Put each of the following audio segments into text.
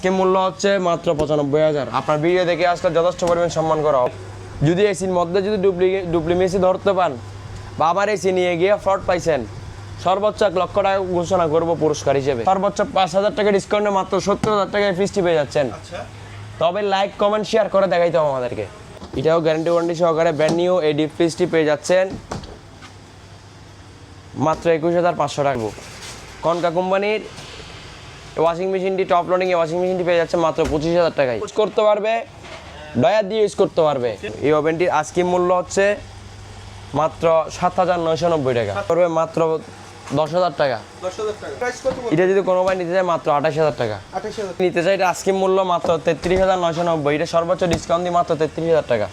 আজকে মূল্য হচ্ছে মাত্র পঁচানব্বই হাজার। আপনার ভিডিও দেখে আসলে যথেষ্ট পরিমাণ সম্মান করা হবে যদি এসির মধ্যে যদি ডুপ্লিকেট ডুপ্লিমেসি ধরতে পান বা আমার এসি নিয়ে গিয়ে ফ্রড পাইছেন সর্বোচ্চ এক লক্ষ টাকা ঘোষণা করব পুরস্কার হিসেবে। সর্বোচ্চ পাঁচ হাজার টাকা ডিসকাউন্টে মাত্র সত্তর হাজার টাকায় ফিস্টি পেয়ে যাচ্ছেন। আচ্ছা। তবে লাইক কমেন্ট শেয়ার করে দেখাইতে হবে আমাদেরকে। এটাও গ্যারান্টি ওয়ারেন্টি সহকারে ব্র্যান্ড নিউ এই ডিপ ফ্রিজটি পেয়ে যাচ্ছেন। মাত্র একুশ হাজার পাঁচশো টাকা। কনকা কোম্পানির ওয়াশিং মেশিনটি টপ লোডিং এ ওয়াশিং মেশিনটি পেয়ে যাচ্ছে মাত্র পঁচিশ হাজার টাকায়। ইউজ করতে পারবে ডয়ার দিয়ে ইউজ করতে পারবে। এই ওভেনটির আজকে মূল্য হচ্ছে মাত্র সাত হাজার নয়শো নব্বই টাকা। করবে মাত্র দশ হাজার টাকা। এটা যদি কোনো ভাই নিতে চায় মাত্র আঠাশ হাজার টাকা। নিতে চাই এটা আজকে মূল্য মাত্র তেত্রিশ হাজার নয়শো নব্বই। এটা সর্বোচ্চ ডিসকাউন্ট দিয়ে মাত্র তেত্রিশ হাজার টাকা।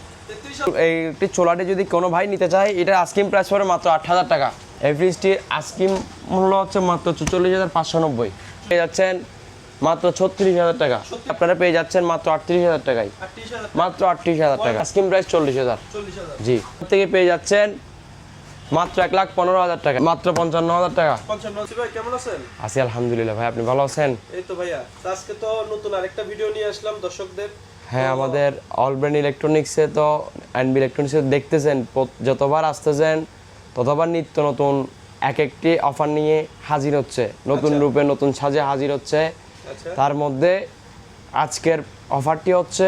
এইটি চোলাটি যদি কোনো ভাই নিতে চায় এটা আস্কিম প্রাইস পড়ে মাত্র আট হাজার টাকা। এই ফ্রিজটির আস্কিম মূল্য হচ্ছে মাত্র চুচল্লিশ হাজার পাঁচশো নব্বই। পেয়ে যাচ্ছেন মাত্র ছত্রিশ হাজার টাকা। আপনারা পেয়ে যাচ্ছেন মাত্র আটত্রিশ হাজার টাকায়। মাত্র আটত্রিশ হাজার টাকা। আস্কিম প্রাইস চল্লিশ হাজার। জি। থেকে পেয়ে যাচ্ছেন মাত্র এক লাখ পনেরো হাজার টাকা। মাত্র পঞ্চান্ন হাজার টাকা। আছি আলহামদুলিল্লাহ ভাই আপনি ভালো আছেন? এই তো ভাইয়া আজকে তো নতুন আরেকটা ভিডিও নিয়ে আসলাম দর্শকদের। হ্যাঁ আমাদের অল অলব্রেন ইলেকট্রনিক্সে তো অ্যান্ড ইলেকট্রনিক্সে দেখতেছেন যতবার আসতেছেন ততবার নিত্য নতুন এক একটি অফার নিয়ে হাজির হচ্ছে। নতুন রূপে নতুন সাজে হাজির হচ্ছে। আচ্ছা। তার মধ্যে আজকের অফারটি হচ্ছে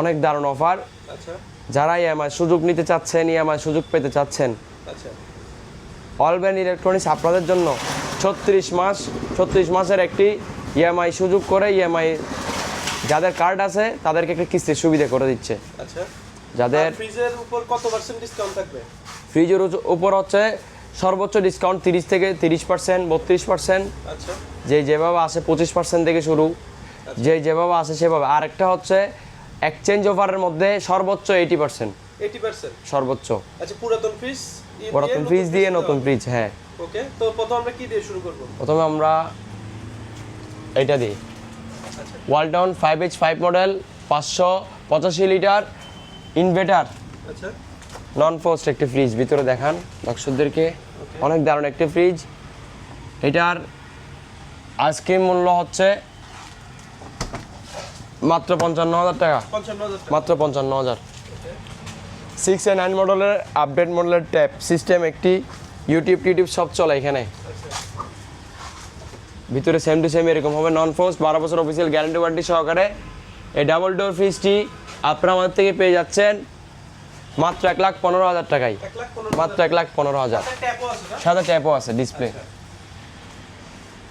অনেক দারুণ অফার আচ্ছা। যারা ইএমআই সুযোগ নিতে চাচ্ছেন ইএমআই সুযোগ পেতে চাচ্ছেন আচ্ছা। অলব্যান ইলেকট্রনিক্স আপনাদের জন্য ছত্রিশ মাস ছত্রিশ মাসের একটি ইএমআই সুযোগ করে ইএমআই যাদের কার্ড আছে তাদেরকে একটা কিস্তির সুবিধা করে দিচ্ছে। আচ্ছা। যাদের ফ্রিজের উপর কত পার্সেন্ট ডিসকাউন্ট থাকবে? ফ্রিজের উপর হচ্ছে সর্বোচ্চ ডিসকাউন্ট তিরিশ থেকে তিরিশ পার্সেন্ট বত্রিশ পার্সেন্ট আচ্ছা। যে যেভাবে আসে পঁচিশ পার্সেন্ট থেকে শুরু। যে যেভাবে আসে সেভাবে। আরেকটা হচ্ছে এক্সচেঞ্জ অফারের মধ্যে সর্বোচ্চ এইটি পার্সেন্ট সর্বোচ্চ। আচ্ছা পুরাতন ফ্রিজ পুরাতন ফ্রিজ দিয়ে নতুন ফ্রিজ হ্যাঁ। ওকে তো প্রথম আমরা কি দিয়ে শুরু করব? প্রথমে আমরা এইটা দিই। Walton five H five model পাঁচশো পঁচাশি লিটার ইনভার্টার আচ্ছা। নন পোস্ট একটি ফ্রিজ ভিতরে দেখান দর্শকদেরকে অনেক দারুণ একটি ফ্রিজ এটার আইসক্রিম মূল্য হচ্ছে মাত্র পঞ্চান্ন হাজার টাকা। পঞ্চান্ন হাজার টাকা। মাত্র পঞ্চান্ন হাজার। সিক্স এ নাইন মডেলের আপডেট মডেলের ট্যাপ সিস্টেম একটি ইউটিউব টিউটিউব সব চলে এখানে। ভিতরে সেম টু সেম এরকম হবে নন ফোর্স বারো বছর অফিসিয়াল গ্যারান্টি ওয়ারেন্টি সহকারে। এই ডাবল ডোর ফ্রিজটি আপনারা আমাদের থেকে পেয়ে যাচ্ছেন। মাত্র এক লাখ পনেরো হাজার পনেরো মাত্র এক লাখ পনেরো হাজার। সাদা ট্যাপও আছে ডিসপ্লে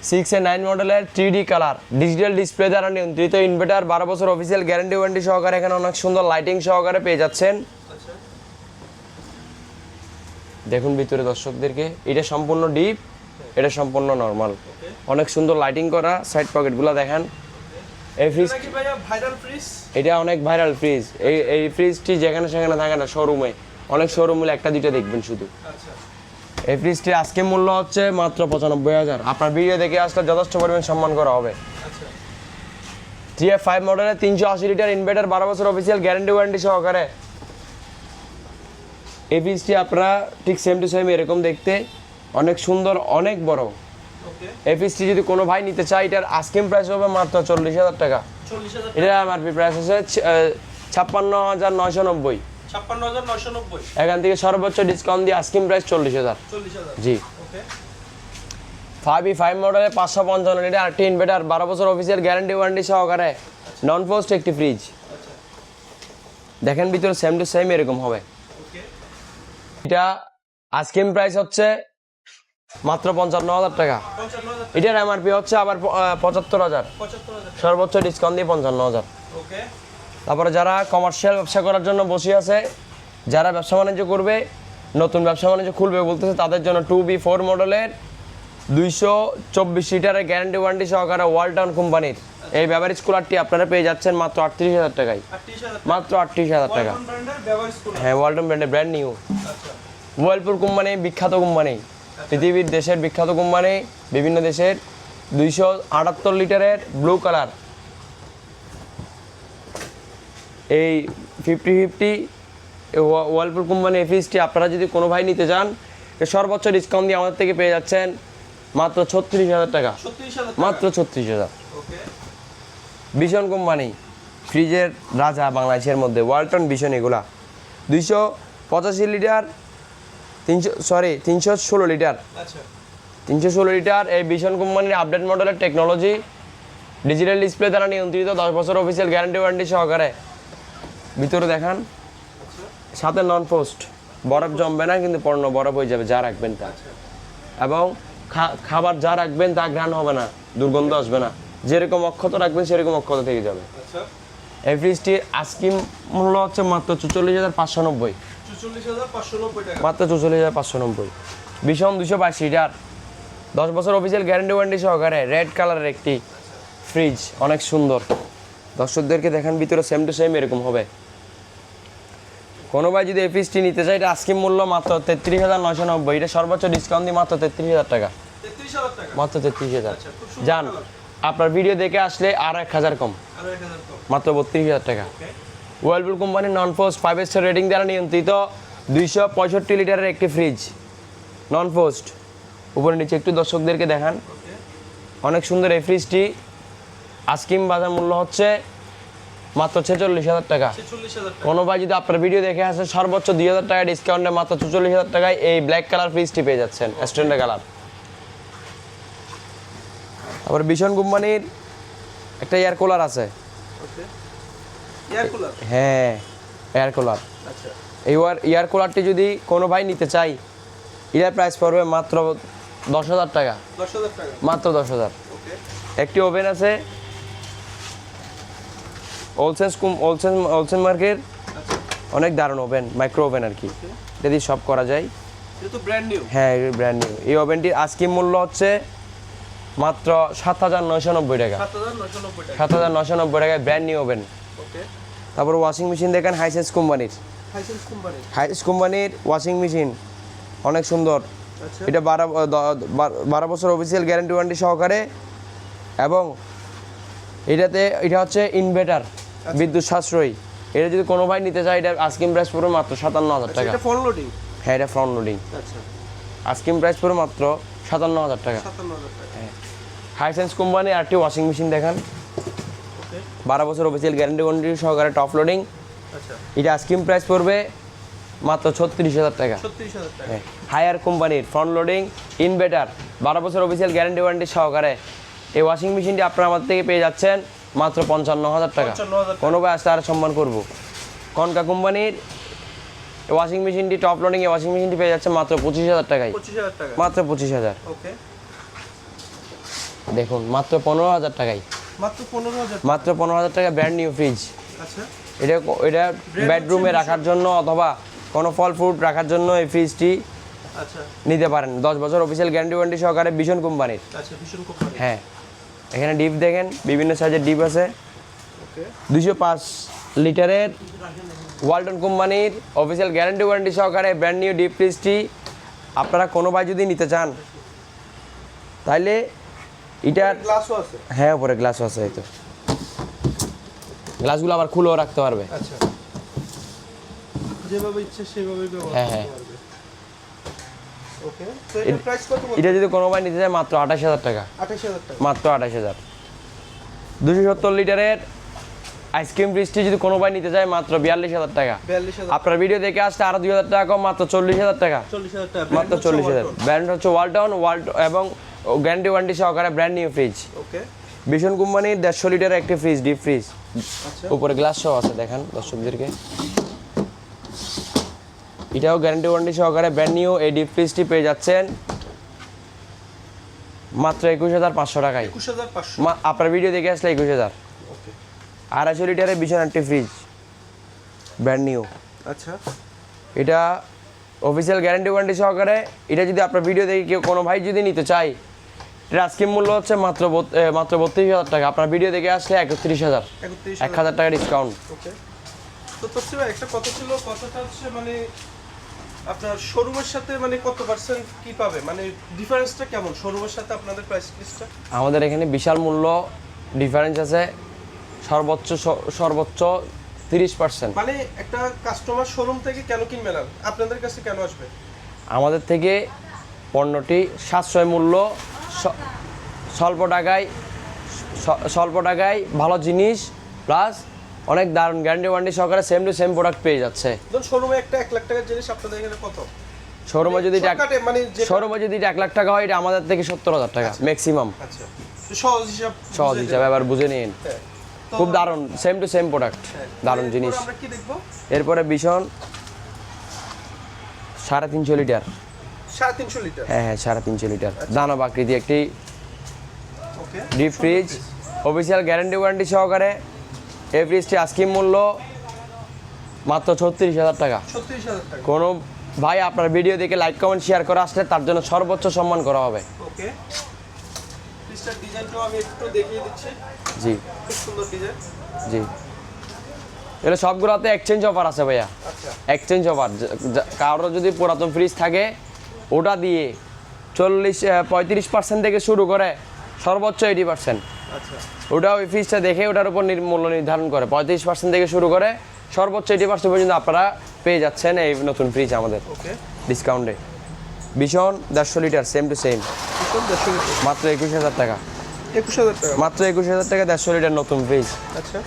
সিক্স এ নাইন মডেলের three D colour digital display দ্বারা নিয়ন্ত্রিত ইনভার্টার বারো বছর অফিসিয়াল গ্যারান্টি ওয়ারেন্টি সহকারে এখানে অনেক সুন্দর লাইটিং সহকারে পেয়ে যাচ্ছেন। দেখুন ভিতরে দর্শকদেরকে, এটা সম্পূর্ণ ডিপ এটা সম্পূর্ণ নর্মাল অনেক সুন্দর লাইটিং করা সাইড পকেটগুলো দেখেন। এই ফ্রিজ ভাইরাল ফ্রিজ এটা অনেক ভাইরাল ফ্রিজ এই এই ফ্রিজটি যেখানে সেখানে থাকে না শোরুমে অনেক শোরুমে একটা দুইটা দেখবেন শুধু। আচ্ছা। এই ফ্রিজটির আজকে মূল্য হচ্ছে মাত্র পঁচানব্বই হাজার। আপনার ভিডিও দেখে আসলে যথেষ্ট পরিমাণ সম্মান করা হবে। আচ্ছা। জি এফ ফাইভ মডেলের তিনশো আশি লিটার ইনভার্টার বারো বছর অফিসিয়াল গ্যারান্টি ওয়ারেন্টি সহকারে। এই ফ্রিজটি আপনারা ঠিক সেম টু সেম এরকম দেখতে। অনেক সুন্দর অনেক বড়। এই যদি কোনো ভাই নিতে চায় এটার আস্কিম প্রাইস হবে মাত্র চল্লিশ হাজার টাকা। চল্লিশ হাজার এটা আমার প্রাইস হচ্ছে ছাপ্পান্ন হাজার নয়শো নব্বই। এখান থেকে সর্বোচ্চ ডিসকাউন্ট দিয়ে আস্কিম প্রাইস চল্লিশ হাজার। জি। ফাইভ ই ফাইভ মডেলের পাঁচশো পঞ্চান্ন। লিটার আটটি ইনভার্টার বারো বছর অফিসিয়াল গ্যারান্টি ওয়ারেন্টি সহকারে নন পোস্ট একটি ফ্রিজ আচ্ছা। দেখেন ভিতরে সেম টু সেম এরকম হবে। এটা আস্কিম প্রাইস হচ্ছে মাত্র পঞ্চান্ন হাজার টাকা। এটার এমআরপি হচ্ছে আবার পঁচাত্তর হাজার। সর্বোচ্চ ডিসকাউন্ট দিয়ে পঞ্চান্ন হাজার। তারপরে যারা কমার্শিয়াল ব্যবসা করার জন্য বসে আছে যারা ব্যবসা বাণিজ্য করবে নতুন ব্যবসা বাণিজ্য খুলবে বলতেছে তাদের জন্য টু বি ফোর মডেলের দুইশো চব্বিশ লিটারের গ্যারান্টি ওয়ারেন্টি সহকারে ওয়ালটন কোম্পানির এই ব্যবহারিক কুলারটি আপনারা পেয়ে যাচ্ছেন মাত্র আটত্রিশ হাজার টাকায়। মাত্র আটত্রিশ হাজার টাকা। হ্যাঁ ওয়ালটন ব্র্যান্ডের ব্র্যান্ড নিউ ওয়ালপুর কোম্পানি বিখ্যাত কোম্পানি। পৃথিবীর দেশের বিখ্যাত কোম্পানি বিভিন্ন দেশের দুইশো আটাত্তর লিটারের ব্লু কালার। এই ফিফটি ফিফটি ওয়ালপুর কোম্পানি এফিসটি আপনারা যদি কোনো ভাই নিতে চান সর্বোচ্চ ডিসকাউন্ট দিয়ে আমাদের থেকে পেয়ে যাচ্ছেন মাত্র ছত্রিশ হাজার টাকা। মাত্র ছত্রিশ হাজার। ভীষণ কোম্পানি ফ্রিজের রাজা বাংলাদেশের মধ্যে ওয়ালটন ভীষণ এগুলা। দুইশো পঁচাশি লিটার তিনশো সরি তিনশো ষোলো লিটার। আচ্ছা। তিনশো ষোলো লিটার এই ভীষণ কোম্পানির আপডেট মডেলের টেকনোলজি ডিজিটাল ডিসপ্লে দ্বারা নিয়ন্ত্রিত দশ বছর অফিসিয়াল গ্যারান্টি ওয়ারেন্টি সহকারে। ভিতরে দেখান। সাথে নন পোস্ট বরফ জমবে না কিন্তু পণ্য বরফ হয়ে যাবে যা রাখবেন তা। এবং খা- খাবার যা রাখবেন তা ঘ্রাণ হবে না দুর্গন্ধ আসবে না। যেরকম অক্ষত রাখবেন সেরকম অক্ষত থেকে যাবে। আচ্ছা। এই ফ্রিজটির আস্কিম মূল্য হচ্ছে মাত্র চুচল্লিশ হাজার পাঁচশো নব্বই। মাত্র চৌচল্লিশ হাজার পাঁচশো নব্বই। ভীষণ দুশো বাইশ লিটার দশ বছর অফিসিয়াল গ্যারেন্টি ওয়ারেন্টি সহকারে রেড কালারের একটি ফ্রিজ অনেক সুন্দর। দর্শকদেরকে দেখান ভিতরে সেম টু সেম এরকম হবে। কোনো ভাই যদি এই ফ্রিজটি নিতে চায় এটা আস্কিম মূল্য মাত্র তেত্রিশ হাজার নয়শো নব্বই। এটা সর্বোচ্চ ডিসকাউন্ট দিয়ে মাত্র তেত্রিশ হাজার টাকা। মাত্র তেত্রিশ হাজার। আচ্ছা যান আপনার ভিডিও দেখে আসলে আরও এক হাজার কম। মাত্র বত্রিশ হাজার টাকা। ওয়ার্লপুল কোম্পানির non frost five star rating দ্বারা নিয়ন্ত্রিত দুইশো পঁয়ষট্টি লিটারের একটি ফ্রিজ নন পোস্ট উপরে নিচে একটু দর্শকদেরকে দেখান। অনেক সুন্দর এই ফ্রিজটি আস্কিম বাজার মূল্য হচ্ছে মাত্র ছেচল্লিশ হাজার টাকা। ছেচল্লিশ কোনো ভাই যদি আপনার ভিডিও দেখে আসে সর্বোচ্চ দুই হাজার টাকা ডিসকাউন্টে মাত্র চুচল্লিশ হাজার টাকায় এই ব্ল্যাক কালার ফ্রিজটি পেয়ে যাচ্ছেন স্ট্যান্ডার্ড কালার তারপর ভীষণ কোম্পানির একটা এয়ার কুলার আছে। হ্যাঁ এয়ার কুলার এই এয়ার কুলারটি যদি কোনো ভাই নিতে চাই এটার প্রাইস পড়বে মাত্র দশ হাজার টাকা। মাত্র দশ হাজার। একটি ওভেন আছে। ওলসেন্স ওলসেন ওলসেন মার্কের অনেক দারুণ ওভেন মাইক্রো ওভেন আর কি। এটা দিয়ে সব করা যায়। হ্যাঁ ব্র্যান্ড নিউ এই ওভেনটির আজকের মূল্য হচ্ছে মাত্র সাত হাজার নয়শো নব্বই টাকা। সাত হাজার নশো নব্বই টাকা। নয়শো নব্বই টাকায় ব্র্যান্ড নিউ ওভেন তারপর ওয়াশিং মেশিন দেখেন হাইসেন্স কোম্পানির হাইসেন্স কোম্পানি কোম্পানির ওয়াশিং মেশিন অনেক সুন্দর। আচ্ছা। এটা বারো বারো বছর অফিসিয়াল গ্যারান্টি ওয়ারেন্টি সহকারে এবং এটাতে এটা হচ্ছে ইনভার্টার বিদ্যুৎ সাশ্রয়ী। এটা যদি কোনো ভাই নিতে চায় এটা আস্কিম প্রাইস পড়বে মাত্র সাতান্ন হাজার আচ্ছা টাকা। লোডিং হ্যাঁ এটা ফ্রন্ট লোডিং আচ্ছা। আস্কিম প্রাইস পড়বে মাত্র সাতান্ন হাজার টাকা। হাইসেন্স কোম্পানি আরটি ওয়াশিং মেশিন দেখান। বারো বছর অফিসিয়াল গ্যারান্টি ওয়ারেন্টি সহকারে টপ লোডিং আচ্ছা। এটা আস্কিম প্রাইস পড়বে মাত্র ছত্রিশ হাজার টাকা। হ্যাঁ হায়ার কোম্পানির ফ্রন্ট লোডিং ইনভার্টার বারো বছর অফিসিয়াল গ্যারান্টি ওয়ারেন্টি সহকারে। এই ওয়াশিং মেশিনটি আপনারা আমাদের থেকে পেয়ে যাচ্ছেন মাত্র পঞ্চান্ন হাজার টাকা। কোনো ভাই আসলে আর সম্মান করব। কনকা কোম্পানির ওয়াশিং মেশিনটি টপ লোডিং এই ওয়াশিং মেশিনটি পেয়ে যাচ্ছে মাত্র পঁচিশ হাজার টাকায়। মাত্র পঁচিশ হাজার। ওকে দেখুন মাত্র পনেরো হাজার টাকায়। মাত্র পনেরো হাজার টাকা। ব্র্যান্ড নিউ ফ্রিজ এটা এটা বেডরুমে রাখার জন্য অথবা কোনো ফল ফ্রুট রাখার জন্য এই ফ্রিজটি আচ্ছা। নিতে পারেন। দশ বছর অফিসিয়াল গ্যারান্টি ওয়ারেন্টি সহকারে ভীষণ কোম্পানির। আচ্ছা ভীষণ কোম্পানি হ্যাঁ। এখানে ডিপ দেখেন বিভিন্ন সাইজের ডিপ আছে। দুশো পাঁচ লিটারের ওয়ালটন কোম্পানির অফিসিয়াল গ্যারান্টি ওয়ারেন্টি সহকারে ব্র্যান্ড নিউ ডিপ ফ্রিজটি আপনারা কোনো ভাই যদি নিতে চান তাহলে এটার গ্লাসও আছে? হ্যাঁ উপরে গ্লাসও আছে এই তো। গ্লাসগুলো আবার খুলেও রাখতে পারবে। আচ্ছা। যেভাবে ইচ্ছে সেভাবে ব্যবহার হ্যাঁ, হ্যাঁ। ওকে তো এটার প্রাইস কত এটা যদি কোনো ভাই নিতে চায় মাত্র আঠাশ হাজার টাকা। আঠাশ হাজার টাকা। মাত্র আঠাশ হাজার। দুশো সত্তর লিটারের আইসক্রিম ফ্রিজটি যদি কোনো ভাই নিতে চায় মাত্র বিয়াল্লিশ হাজার টাকা। আপনার ভিডিও দেখে আসতে আরও দুই হাজার টাকা কম মাত্র চল্লিশ হাজার টাকা। মাত্র চল্লিশ হাজার। ব্র্যান্ড হচ্ছে ওয়ালটন ওয়াল্ট এবং গ্যারান্টি ওয়ারেন্টি সহকারে brand new fridge. Okay. Vision কোম্পানির দেড়শো লিটারের একটি ফ্রিজ ডিপ ফ্রিজ। আচ্ছা। উপরে গ্লাস সহ আছে দেখেন দর্শকদেরকে। এটাও গ্যারান্টি ওয়ারেন্টি সহকারে ব্র্যান্ড নিউ এই ডিপ ফ্রিজটি পেয়ে যাচ্ছেন মাত্র একুশ হাজার পাঁচশো টাকায়। আপনার ভিডিও দেখে আসলে একুশ হাজার। আড়াইশো লিটারের ভীষণ একটি ফ্রিজ ব্র্যান্ড নিউ। আচ্ছা। এটা অফিসিয়াল গ্যারান্টি ওয়ারেন্টি সহকারে। এটা যদি আপনার ভিডিও দেখে কেউ কোনো ভাই যদি নিতে চায় এটার আজকের মূল্য হচ্ছে মাত্র মাত্র বত্রিশ হাজার টাকা। আপনার ভিডিও দেখে আসলে একত্রিশ হাজার। এক হাজার টাকা ডিসকাউন্ট তো একটা কথা ছিল কথাটা হচ্ছে মানে আপনার শোরুমের সাথে মানে কত পার্সেন্ট কি পাবে? মানে ডিফারেন্সটা কেমন? শোরুমের সাথে আপনাদের প্রাইস লিস্টটা আমাদের এখানে বিশাল মূল্য ডিফারেন্স আছে। সর্বোচ্চ সর্বোচ্চ তিরিশ পার্সেন্ট মানে একটা কাস্টমার শোরুম থেকে কেন কিনবে না? আপনাদের কাছে কেন আসবে? আমাদের থেকে পণ্যটি সাশ্রয় মূল্য স্বল্প টাকায় স্বল্প টাকায় ভালো জিনিস প্লাস অনেক দারুণ গ্যারান্টি ওয়ারেন্টি সহকারে সেম টু সেম প্রোডাক্ট পেয়ে যাচ্ছে। শোরুমে একটা এক লাখ টাকার জিনিস আপনাদের এখানে কত? শোরুমে যদি এটা মানে শোরুমে যদি এক লাখ টাকা হয় এটা আমাদের থেকে সত্তর হাজার টাকা ম্যাক্সিমাম আচ্ছা। সহজ হিসাব সহজ হিসাবে এবার বুঝে নিন। হ্যাঁ। খুব দারুণ সেম টু সেম প্রোডাক্ট। দারুণ জিনিস। এরপরে ভীষণ সাড়ে তিনশো লিটার। সাড়ে তিনশো লিটার। হ্যাঁ হ্যাঁ সাড়ে তিনশো লিটার। দানব আকৃতি একটি deep fridge official guarantee warranty সহকারে এই ফ্রিজটি মূল্য মাত্র ছত্রিশ হাজার টাকা। কোনো ভাই আপনার ভিডিও দেখে লাইক কমেন্ট শেয়ার করে আসলে তার জন্য সর্বোচ্চ সম্মান করা হবে। জি। জি। এগুলো সবগুলোতে এক্সচেঞ্জ অফার আছে ভাইয়া। আচ্ছা। এক্সচেঞ্জ অফার কারোর যদি পুরাতন ফ্রিজ থাকে ওটা দিয়ে চল্লিশ পঁয়ত্রিশ পার্সেন্ট থেকে শুরু করে সর্বোচ্চ এইটি পার্সেন্ট আচ্ছা। ওটা ওই ফিসটা দেখে ওটার উপর মূল্য নির্ধারণ করে। পঁয়ত্রিশ পার্সেন্ট থেকে শুরু করে সর্বোচ্চ এইটি পার্সেন্ট পর্যন্ত আপনারা পেয়ে যাচ্ছেন এই নতুন ফ্রিজ আমাদের। ডিসকাউন্টে ভীষণ দেড়শো লিটার সেম টু সেম মাত্র একুশ হাজার টাকা। একুশ হাজার টাকা। মাত্র একুশ হাজার টাকা দেড়শো লিটার নতুন ফ্রিজ আচ্ছা।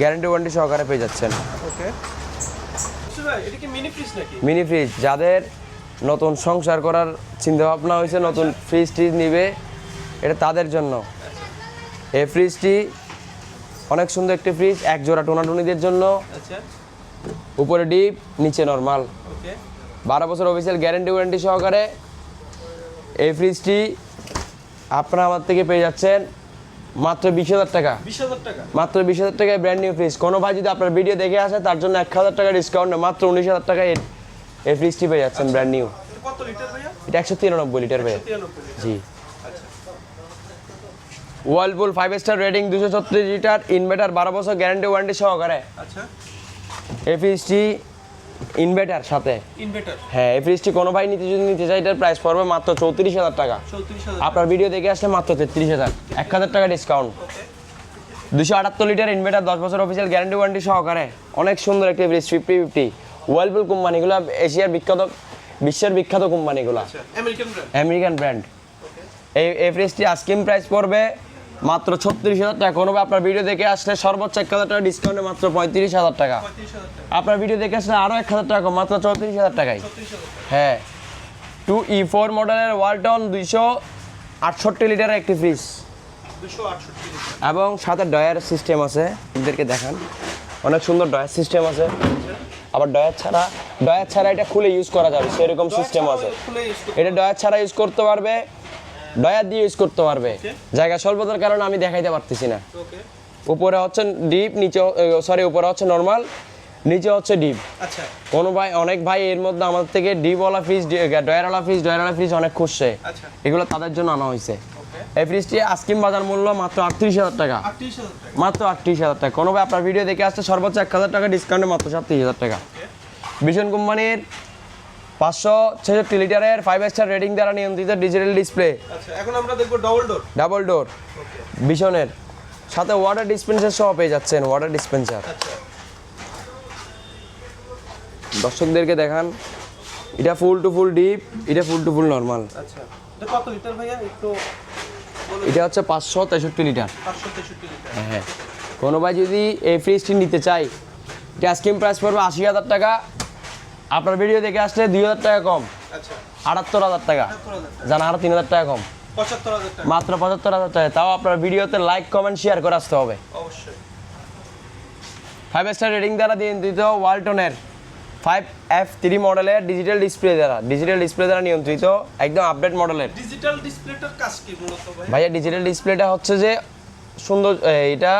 গ্যারান্টি ওয়ারেন্টি সহকারে পেয়ে যাচ্ছেন। ওকে। মিনি ফ্রিজ যাদের নতুন সংসার করার চিন্তা ভাবনা হয়েছে নতুন ফ্রিজ নিবে এটা তাদের জন্য। এই ফ্রিজটি অনেক সুন্দর একটি ফ্রিজ এক জোড়া টোনাটুনিদের জন্য। আচ্ছা। উপরে ডিপ নিচে নর্মাল। বারো বছর অফিসিয়াল গ্যারেন্টি ওয়ারেন্টি সহকারে এই ফ্রিজটি আপনারা আমার থেকে পেয়ে যাচ্ছেন মাত্র বিশ হাজার টাকা। বিশ হাজার টাকা? মাত্র বিশ হাজার টাকায় ব্র্যান্ড নিউ ফ্রিজ কোনো ভাই যদি আপনার ভিডিও দেখে আসে তার জন্য এক হাজার টাকা ডিসকাউন্ট মাত্র উনিশ হাজার টাকায় এই ফ্রিজটি পেয়ে যাচ্ছেন ব্র্যান্ড নিউ এটা কত লিটার ভাইয়া? এটা একশো তিরানব্বই লিটার ভাই তিরানব্বই লিটার জি। আচ্ছা। ওয়ার্লপুল ফাইভ স্টার রেটিং দুশো ছত্রিশ লিটার ইনভার্টার বারো বছর গ্যারান্টি ওয়ারেন্টি সহকারে। আচ্ছা। এই ফ্রিজটি ইনভার্টার সাথে। ইনভার্টার হ্যাঁ এই ফ্রিজটি কোনো ভাই নিতে যদি নিতে চাই এটার প্রাইস পড়বে মাত্র চৌত্রিশ হাজার টাকা। আপনার ভিডিও দেখে আসলে মাত্র তেত্রিশ হাজার। এক হাজার টাকা ডিসকাউন্ট দুশো আটাত্তর লিটার ইনভার্টার দশ বছর অফিসিয়াল গ্যারান্টি ওয়ারেন্টি সহকারে। অনেক সুন্দর একটি ফ্রিজ ফিফটি ফিফটি ওয়ার্লপুল কোম্পানিগুলো এশিয়ার বিখ্যাত বিশ্বের বিখ্যাত কোম্পানিগুলো। আচ্ছা আমেরিকান ব্র্যান্ড এই এই ফ্রিজটি আস্কিম প্রাইস পড়বে মাত্র ছত্রিশ হাজার টাকা। কোনো আপনার ভিডিও দেখে আসলে সর্বোচ্চ এক হাজার টাকা ডিসকাউন্টে মাত্র পঁয়ত্রিশ হাজার টাকা। আপনার ভিডিও দেখে আসলে আরও এক হাজার টাকা মাত্র চৌত্রিশ হাজার টাকায় হ্যাঁ। টু ই ফোর মডেলের ওয়ালটন দুইশো আটষট্টি লিটারের একটি ফ্রিজ এবং সাথে ডয়ার সিস্টেম আছে। এদেরকে দেখান। অনেক সুন্দর ডয়ার সিস্টেম আছে। আবার ডয়ার ছাড়া ডয়ার ছাড়া এটা খুলে ইউজ করা যাবে সেরকম সিস্টেম আছে। এটা ডয়ার ছাড়া ইউজ করতে পারবে ডয়ার দিয়ে ইউজ করতে পারবে। জায়গা স্বল্পতার কারণে আমি দেখাইতে পারতেছি না। উপরে হচ্ছে ডিপ নিচে সরি উপরে হচ্ছে নর্মাল নিচে হচ্ছে ডিপ আচ্ছা। কোনো ভাই অনেক ভাই এর মধ্যে আমাদের থেকে ডিপওয়ালা ফ্রিজ ডয়ারওয়ালা ফ্রিজ ডয়ারওয়ালা ফ্রিজ অনেক খুঁজছে। আচ্ছা। এগুলো তাদের জন্য আনা হয়েছে এই ফ্রিজটি আস্কিম বাজার মূল্য মাত্র আটত্রিশ হাজার টাকা। মাত্র আটত্রিশ হাজার টাকা। কোনো ভাই আপনার ভিডিও দেখে আসছে সর্বোচ্চ এক হাজার টাকা ডিসকাউন্টে মাত্র সাতত্রিশ হাজার টাকা। ভীষণ কোম্পানির পাঁচশো ছেষট্টি লিটারের ফাইভ স্টার রেটিং দ্বারা নিয়ন্ত্রিত ডিজিটাল ডিসপ্লে আচ্ছা এখন আমরা দেখব ডবল ডোর ডাবল ডোর ভীষণের সাথে ওয়াটার ডিসপেন্সার সহ পেয়ে যাচ্ছেন ওয়াটার ডিসপেন্সার আচ্ছা। দর্শকদেরকে দেখান। এটা ফুল টু ফুল ডিপ এটা ফুল টু ফুল নর্মাল আচ্ছা। এটা কত লিটার ভাইয়া? একটু এটা হচ্ছে পাঁচশো তেষট্টি লিটার। লিটার হ্যাঁ। কোনো ভাই যদি এই ফ্রিজটি নিতে চাই এটা স্কিম প্রাইস পড়বে আশি হাজার টাকা। আপনার ভিডিও দেখে আসলে দুই হাজার টাকা কম। আচ্ছা। আটাত্তর হাজার টাকা। জানা আরও তিন হাজার টাকা কম। মাত্র পঁচাত্তর হাজার টাকা। তাও আপনার ভিডিওতে লাইক কমেন্ট শেয়ার করে আসতে হবে। অবশ্যই। ফাইভ স্টার রেটিং দ্বারা নিয়ন্ত্রিত ওয়ালটনের ফাইভ এফ থ্রি মডেলের ডিজিটাল ডিসপ্লে দ্বারা ডিজিটাল ডিসপ্লে দ্বারা নিয়ন্ত্রিত একদম আপডেট মডেলের ডিজিটাল ডিসপ্লেটার কাজ কি মূলত ভাই? ভাইয়া ডিজিটাল ডিসপ্লেটা হচ্ছে যে সুন্দর এটা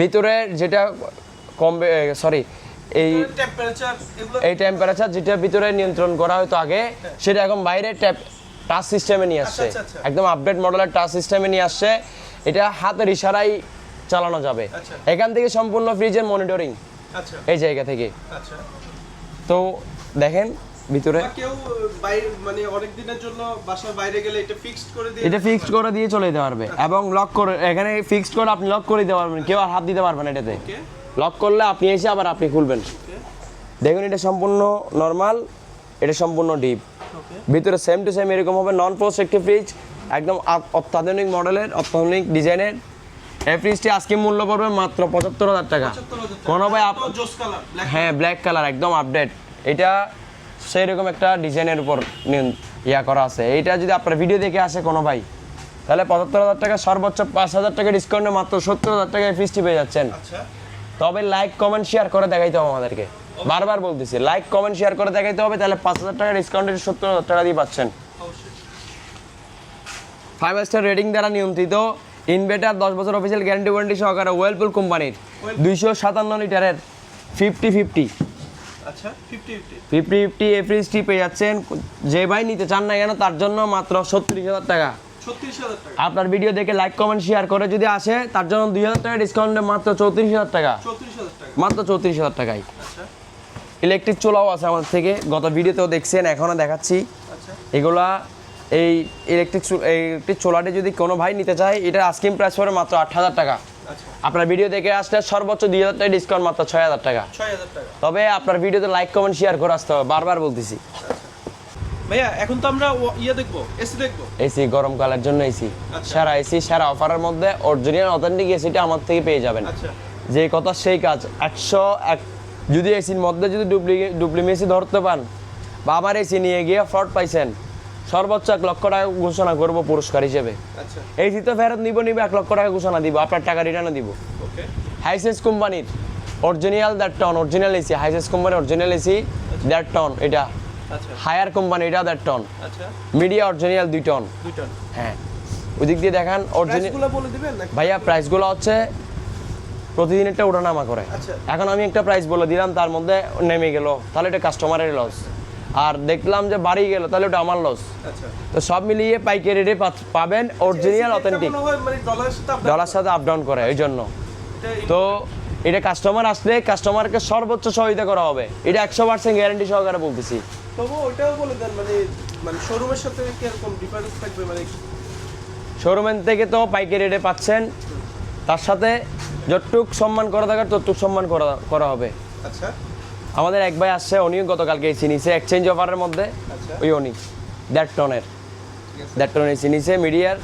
ভিতরে যেটা কম সরি এই এই টেম্পারেচার যেটা ভিতরে নিয়ন্ত্রণ করা হতো আগে সেটা এখন বাইরে ট্যাপ টাচ সিস্টেমে নিয়ে আসছে। আচ্ছা, আচ্ছা। একদম আপডেট মডেলের টাচ সিস্টেমে নিয়ে আসছে। এটা হাতের ইশারাই চালানো যাবে। আচ্ছা। এখান থেকে সম্পূর্ণ ফ্রিজের মনিটরিং আচ্ছা। এই জায়গা থেকে। আচ্ছা। তো দেখেন ভিতরে কেউ মানে অনেক দিনের জন্য বাসার বাইরে গেলে এটা ফিক্সড করে দিয়ে এটা ফিক্সড করে দিয়ে চলে যেতে পারবে। এবং লক করে এখানে ফিক্সড করে আপনি লক করে দিতে পারবেন। কেউ আর হাত দিতে পারবেন না এটাতে। লক করলে আপনি এসে আবার আপনি খুলবেন। দেখুন এটা সম্পূর্ণ নর্মাল এটা সম্পূর্ণ ডিপ ভিতরে সেম টু সেম এরকম হবে নন একটি ফ্রিজ একদম অত্যাধুনিক মডেলের অত্যাধুনিক ডিজাইনের এই ফ্রিজটি আজকে মূল্য পড়বে মাত্র পঁচাত্তর হাজার টাকা। কোনো ভাই হ্যাঁ ব্ল্যাক কালার একদম আপডেট এটা সেই রকম একটা ডিজাইনের উপর ইয়া করা আছে। এইটা যদি আপনার ভিডিও দেখে আসে কোনো ভাই তাহলে পঁচাত্তর হাজার টাকা সর্বোচ্চ পাঁচ হাজার টাকা ডিসকাউন্টে মাত্র সত্তর হাজার টাকায় ফ্রিজটি পেয়ে যাচ্ছেন। আচ্ছা। তবে লাইক কমেন্ট শেয়ার করে দেখাইতে হবে আমাদেরকে। বারবার বলতেছি লাইক কমেন্ট শেয়ার করে দেখাইতে হবে তাহলে পাঁচ হাজার টাকা ডিসকাউন্টে সত্তর হাজার টাকা দিয়ে পাচ্ছেন। ফাইভ স্টার রেটিং দ্বারা নিয়ন্ত্রিত। ইনভার্টার দশ বছর অফিসিয়াল গ্যারান্টি ওয়ারেন্টি সহকারে ওয়েলপুল কোম্পানির দুইশো সাতান্ন লিটারের ফিফটি ফিফটি আচ্ছা ফিফটি ফিফটি ফিফটি এফ্রিজটি পেয়ে যাচ্ছেন। যে ভাই নিতে চান না কেন তার জন্য মাত্র সত্তিরিশ হাজার টাকা। আপনার ভিডিও দেখে লাইক কমেন্ট শেয়ার করে যদি আসে তার জন্য দুই হাজার টাকা ডিসকাউন্টে মাত্র চৌত্রিশ হাজার টাকা। মাত্র চৌত্রিশ হাজার টাকায় ইলেকট্রিক চুলাও আছে আমাদের থেকে। গত ভিডিওতেও দেখছেন এখনও দেখাচ্ছি। আচ্ছা। এগুলা এই ইলেকট্রিক এই ইলেকট্রিক চুলাটি যদি কোনো ভাই নিতে চায় এটা আস্কিং প্রাইস পড়ে মাত্র আট হাজার টাকা আচ্ছা আপনার ভিডিও দেখে আসলে সর্বোচ্চ দুই হাজার টাকা ডিসকাউন্ট মাত্র ছয় হাজার টাকা তবে আপনার ভিডিওতে লাইক কমেন্ট শেয়ার করে আসতে হবে বারবার বলতেছি ভাইয়া এখন তো আমরা ইয়ে দেখব এসি দেখব এসি গরমকালের জন্য এসি আচ্ছা। সারা এসি সারা অফারের মধ্যে অরিজিনাল অথেন্টিক এসিটা আমার থেকে পেয়ে যাবেন আচ্ছা যে কথা সেই কাজ একশো এক যদি এসির মধ্যে যদি ডুপ্লিকেট ডুপ্লিমেসি ধরতে পান বা আমার এসি নিয়ে গিয়ে ফ্রড পাইছেন সর্বোচ্চ এক লক্ষ টাকা ঘোষণা করব পুরস্কার হিসেবে। আচ্ছা। এসি ফেরত নিব নিব এক লক্ষ টাকা ঘোষণা দিব আপনার টাকা রিটার্নও দিব। হাইসেস কোম্পানির অরিজিনাল দ্যাট টন অরিজিনাল এসি হাইসেস কোম্পানির অরিজিনাল এসি দ্যাট টন এটা। আচ্ছা। হায়ার কোম্পানি এটা দ্যাট টন আচ্ছা। মিডিয়া অরিজিনাল দুই টন দুই টন হ্যাঁ। ওই দিক দিয়ে দেখান অরিজিনাল ভাইয়া প্রাইসগুলো হচ্ছে প্রতিদিন একটা ওঠানামা করে। আচ্ছা। এখন আমি একটা প্রাইস বলে দিলাম তার মধ্যে নেমে গেল। তাহলে এটা কাস্টমারের লস আর দেখলাম যে বাড়ি গেল তাহলে ওটা আমার লস আচ্ছা। তো সব মিলিয়ে পাইকারি রেটে পাবেন অরিজিনাল অথেন্টিক ডলার সাথে আপ ডাউন করে এই জন্য তো এটা কাস্টমার আসলে কাস্টমারকে সর্বোচ্চ সহায়তা করা হবে। এটা একশো পার্সেন্ট গ্যারান্টি সহকারে বলতেছি। তবু ওইটাও বলে দেন মানে মানে শোরুমের সাথে কীরকম ডিফারেন্স থাকবে? মানে শোরুমের থেকে তো পাইকারি রেটে পাচ্ছেন। তার সাথে যতটুক সম্মান করা দরকার ততটুক সম্মান করা করা হবে। আচ্ছা। আমাদের এক ভাই আসছে উনিও গতকালকে এসি নিছে এক্সচেঞ্জ অফারের মধ্যে। আচ্ছা। ওই উনি দ্যাট টনের ঠিক আছে। দ্যাট টন এসি নিছে মিডিয়ার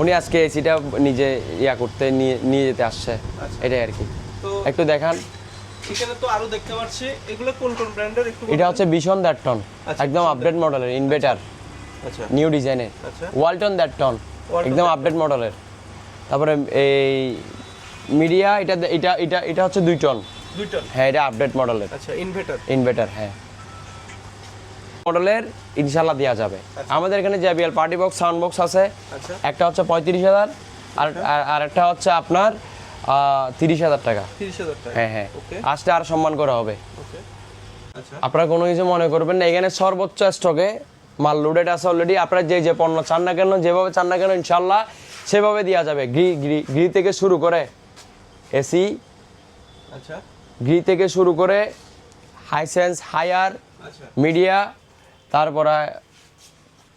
উনি আজকে এসিটা নিজে ইয়া করতে নিয়ে নিয়ে যেতে আসছে। আচ্ছা। এটাই আর কি। একটু দেখান। এখানে তো আরও দেখতে পাচ্ছি। এগুলো কোন কোন ব্র্যান্ডের একটু এটা হচ্ছে ভীষণ দ্যাট টন আচ্ছা, একদম আপডেট মডেলের ইনভেটার আচ্ছা। নিউ ডিজাইনের ওয়ালটন দ্যাট টন একদম আপডেট মডেলের তারপরে এই মিডিয়া এটা এটা এটা এটা হচ্ছে দুই টন হ্যাঁ এটা আপডেট মডেলের আচ্ছা ইনভার্টার ইনভার্টার হ্যাঁ। মডেলের ইনশাল্লাহ দেওয়া যাবে। আমাদের এখানে JBL party box sound box আছে আচ্ছা। একটা হচ্ছে পঁয়ত্রিশ হাজার আর আর- আর একটা হচ্ছে আপনার তিরিশ হাজার টাকা। হ্যাঁ হ্যাঁ। আসলে আর সম্মান করা হবে। আচ্ছা। আপনারা কোনো কিছু মনে করবেন না এখানে সর্বোচ্চ স্টকে মাল লোডেড আছে অলরেডি আপনারা যে যে পণ্য চান না কেন যেভাবে চান না কেন ইনশাল্লাহ সেভাবে দেওয়া যাবে। ঘি ঘি থেকে শুরু করে এসি আচ্ছা। ঘি থেকে শুরু করে হাইসেন্স হায়ার মিডিয়া তারপরে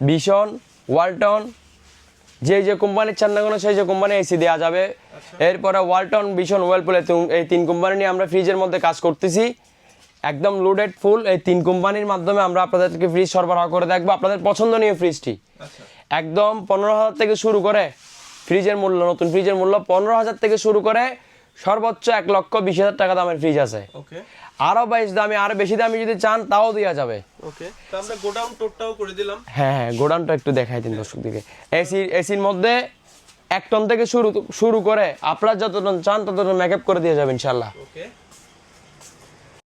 ভীষণ ওয়ালটন যে যে কোম্পানির চান না কোনো সেই যে কোম্পানি এসি দেওয়া যাবে। এরপরে ওয়ালটন ভীষণ ওয়েলপুল এই তিন কোম্পানি নিয়ে আমরা ফ্রিজের মধ্যে কাজ করতেছি। একদম লোডেড ফুল এই তিন কোম্পানির মাধ্যমে আমরা আপনাদেরকে ফ্রিজ সরবরাহ করে দেখব। আপনাদের পছন্দনীয় ফ্রিজটি আচ্ছা। একদম পনেরো হাজার থেকে শুরু করে ফ্রিজের মূল্য নতুন ফ্রিজের মূল্য পনেরো হাজার থেকে শুরু করে সর্বোচ্চ এক লক্ষ বিশ হাজার টাকা দামের ফ্রিজ আছে। আরও বাইশ দামে আরও বেশি দামে যদি চান তাও দেওয়া যাবে। ওকে তো আমরা গোডাউন টোরটাও করে দিলাম। হ্যাঁ হ্যাঁ গোডাউনটা একটু দেখাই দিন দর্শক দিকে। এসি এসির মধ্যে এক টন থেকে শুরু শুরু করে আপনার যত টন চান তত টন মেকআপ করে দিয়ে যাবেন ইনশাল্লাহ ওকে